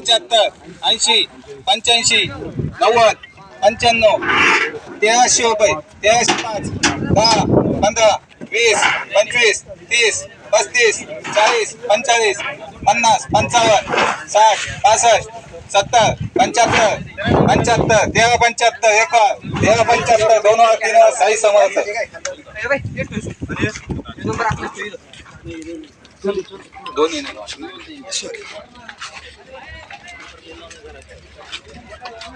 पंच्याहत्तर ऐंशी पंच्याऐंशी नव्वद पंच्याण्णव तेराशे रुपये तेराशे पाच दहा पंधरा वीस पंचवीस तीस पस्तीस चाळीस पंचेचाळीस पन्नास पंचावन्न साठ पासष्ट सत्तर पंच्याहत्तर पंच्याहत्तर तेरा पंच्याहत्तर एक तेरा पंच्याहत्तर दोन हजार तीन हजार साई समर्थ दोन्ही नाही.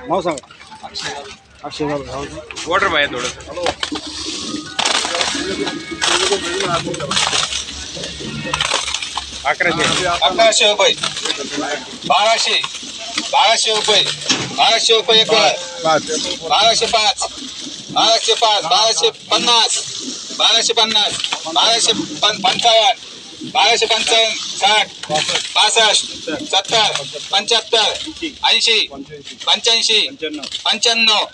नाव सांगा. अक्षय नाव वॉटर पाहिजे थोडं. अकराशे. अकराशे रुपये. बाराशे. बाराशे रुपये. बाराशे रुपये एक बाराशे पाच. बाराशे पाच. बाराशे पन्नास. बाराशे पन्नास. बाराशे पंचावन्न. बाराशे पंचावन्न साठ पासष्ट सत्तर पंच्याहत्तर ऐंशी पंच्याऐंशी पंच्याण्णव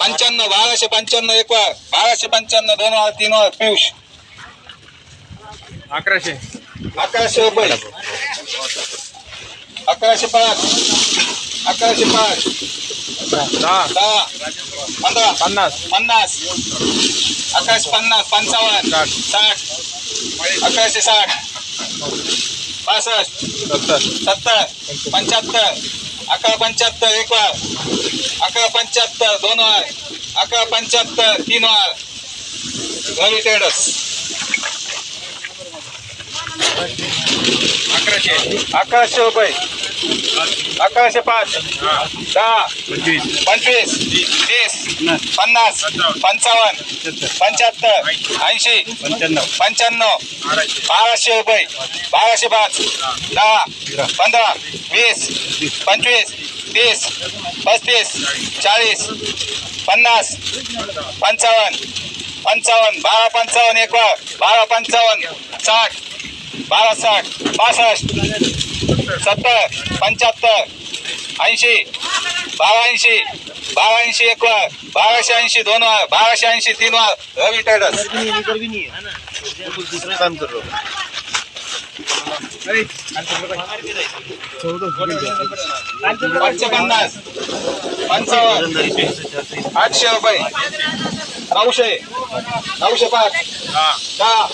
पंच्याण्णव बाराशे पंच्याण्णव एक वर बाराशे पंच्याण्णव दोन वर तीन वर पियुष. अकराशे. अकराशे रुपये. अकराशे पाच. अकराशे पाच. दहा. दहा. पंधरा. पन्नास. पन्नास. अकराशे पन्नास पंचावन्न साठ. अकराशे साठ. पासष्ट सत्तर. सत्तर. पंच्याहत्तर. अकरा पंच्याहत्तर एक वार. अकरा पंच्याहत्तर दोन वार. अकरा पंच्याहत्तर तीन वार. घरी टेडस अकराशे. अकराशे रुपये. अकराशे पाच. दहा. पंचवीस. पंचवीस. तीस. पन्नास. पंचावन्न. पंच्याहत्तर. ऐंशी. पंच्याण्णव. पंच्याण्णव. बाराशे. रुपये. बाराशे पाच. दहा. पंधरा. वीस. पंचवीस. तीस. पस्तीस. चाळीस. पन्नास. पंचावन्न. पंचावन्न. बारा पंचावन्न एक बारा पंचावन्न. साठ. बारा साठ पासष्ट सत्तर पंच्याहत्तर ऐंशी बारा ऐंशी बारा ऐंशी एक वर बाराशे ऐंशी दोन वर बाराशे ऐंशी तीन वर रवी टेडस. पाचशे पन्नास पंचावन्न आठशे रुपये. नऊशे नऊशे पाच दहा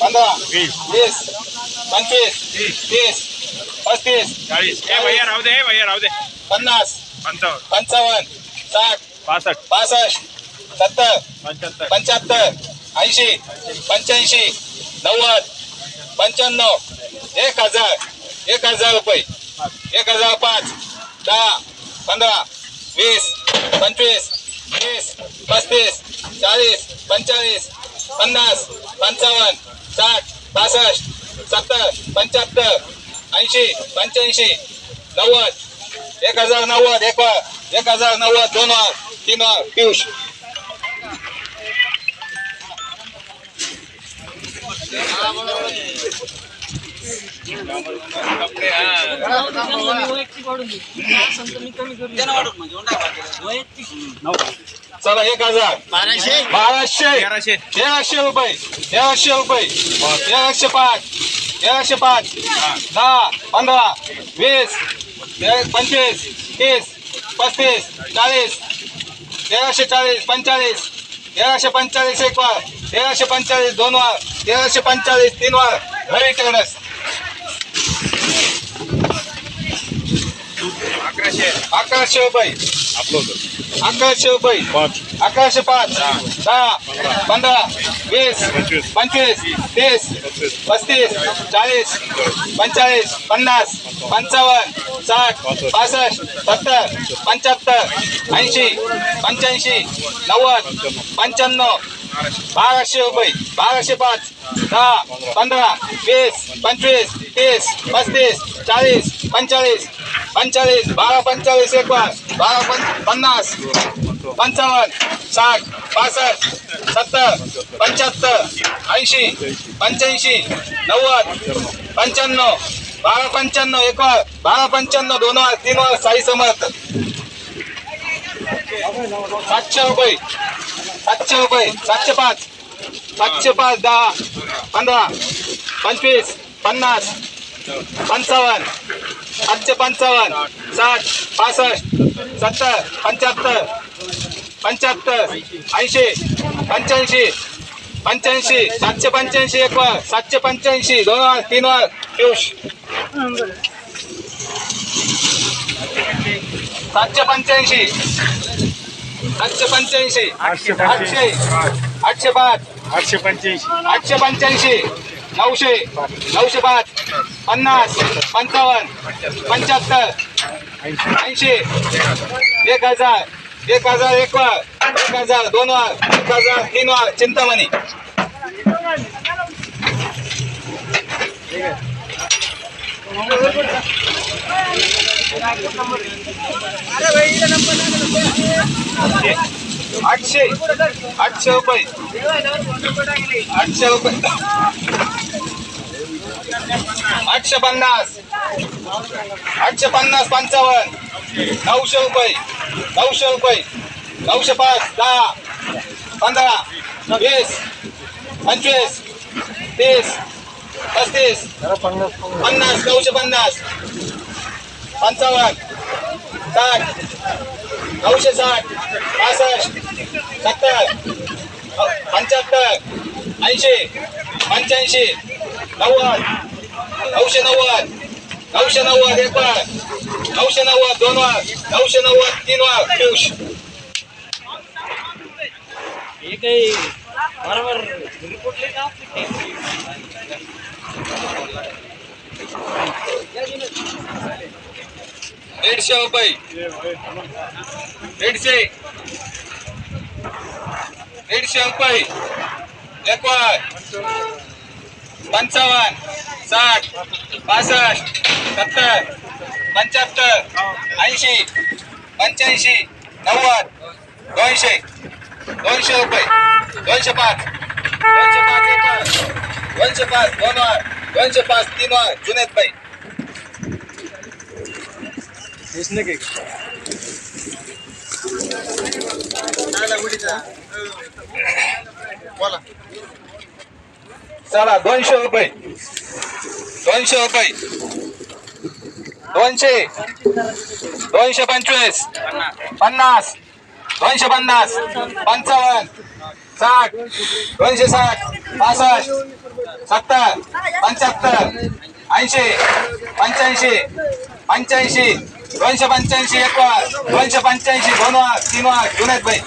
पंधरा वीस. पंचवीस तीस पस्तीस चाळीस. ए भैया राहू दे ए भैया राहू दे. पन्नास पंचावन्न. पंचावन्न साठ पासष्ट. पासष्ट सत्तर पंच्याहत्तर. पंच्याहत्तर ऐंशी पंच्याऐंशी नव्वद पंच्याण्णव एक हजार एक हजार रुपये. एक हजार पाच दहा पंधरा वीस पंचवीस तीस पस्तीस चाळीस पंचेचाळीस पन्नास पंचावन्न साठ पासष्ट सत्तर पंच्याहत्तर ऐंशी पंच्याऐंशी नव्वद एक हजार नव्वद एक एक हजार नव्वद दोन वर तीन वर पियुष. चला एक हजार. बाराशे. बाराशे. तेराशे. तेराशे रुपये. तेराशे रुपये. तेराशे पाच. तेराशे पाच. दहा पंधरा वीस पंचवीस तीस पस्तीस चाळीस. तेराशे चाळीस पंचेचाळीस. तेराशे पंचेचाळीस एक वार. तेराशे पंचेचाळीस दोन वार. तेराशे पंचेचाळीस तीन वार. घरी टेडस अकराशे अकराशे रुपये आपलं होतं अकराशे रुपये पाच अकराशे पाच दहा पंधरा वीस पंचवीस. तीस पस्तीस चाळीस पंचेचाळीस पन्नास पंचावन्न साठ पासष्ट. सत्तर पंच्याहत्तर ऐंशी पंच्याऐंशी नव्वद पंच्याण्णव. बाराशे रुपये बाराशे पाच दहा पंधरा वीस पंचवीस तीस पस्तीस चाळीस पंचेचाळीस पंचेचाळीस बारा पंचेचाळीस एक बारा. पं पन्नास. पंचावन्न साठ पासष्ट सत्तर पंच्याहत्तर ऐंशी पंच्याऐंशी नव्वद पंच्याण्णव. बारा पंच्याण्णव एक बारा. पंच्याण्णव दोन वाज तीन वाज साई समर्थ. सातशे रुपये. सातशे रुपये. सातशे पाच. सातशे पाच दहा पंधरा पंचवीस पन्नास पंचावन्न सातशे पंचावन्न साठ पासष्ट सत्तर पंच्याहत्तर पंच्याहत्तर ऐंशी पंच्याऐंशी पंच्याऐंशी सातशे पंच्याऐंशी एक वर सातशे पंच्याऐंशी दोन वर तीन वर पियुष सातशे पंच्याऐंशी सातशे पंच्याऐंशी आठशे आठशे आठशे पाच आठशे पंच्याऐंशी आठशे पंच्याऐंशी नऊशे नऊशे पाच पन्नास पंचावन्न पंच्याहत्तर ऐंशी एक हजार एक हजार एक वर एक हजार दोन वर एक हजार तीन वर चिंतामणी. आठशे आठशे रुपये. आठशे रुपये. आठशे पन्नास. आठशे पन्नास पंचावन्न. नऊशे रुपये. नऊशे रुपये. नऊशे पाच दहा पंधरा वीस पंचवीस तीस पस्तीस पन्नास नऊशे पन्नास. पंचावन्न साठ नऊशे साठ पासष्ट सत्तर पंच्याहत्तर ऐंशी पंच्याऐंशी नव्वद नऊशे नव्वद नऊशे नव्वद एक वर. नऊशे नव्वद दोन वर. नऊशे नव्वद तीन वर. पियुष दीडशे रुपये. दीडशे. दीडशे रुपये. एक पंचावन्न. साठ पासष्ट सत्तर पंच्याहत्तर ऐंशी पंच्याऐंशी नव्वद दोनशे दोनशे रुपये दोनशे पाच दोनशे पाच एक दोनशे पाच दोन वार दोनशे पाच तीन वार जुनेत बाई चला दोनशे रुपये. दोनशे रुपये. दोनशे. दोनशे पंचवीस. पन्नास. दोनशे पन्नास. पंचावन्न. साठ. दोनशे साठ. पासष्ट. सत्तर. पंच्याहत्तर. ऐंशी. पंच्याऐंशी. पंच्याऐंशी. दोनशे पंच्याऐंशी एक वर. दोनशे पंच्याऐंशी दोन वर तीन वर. जुनेत भाई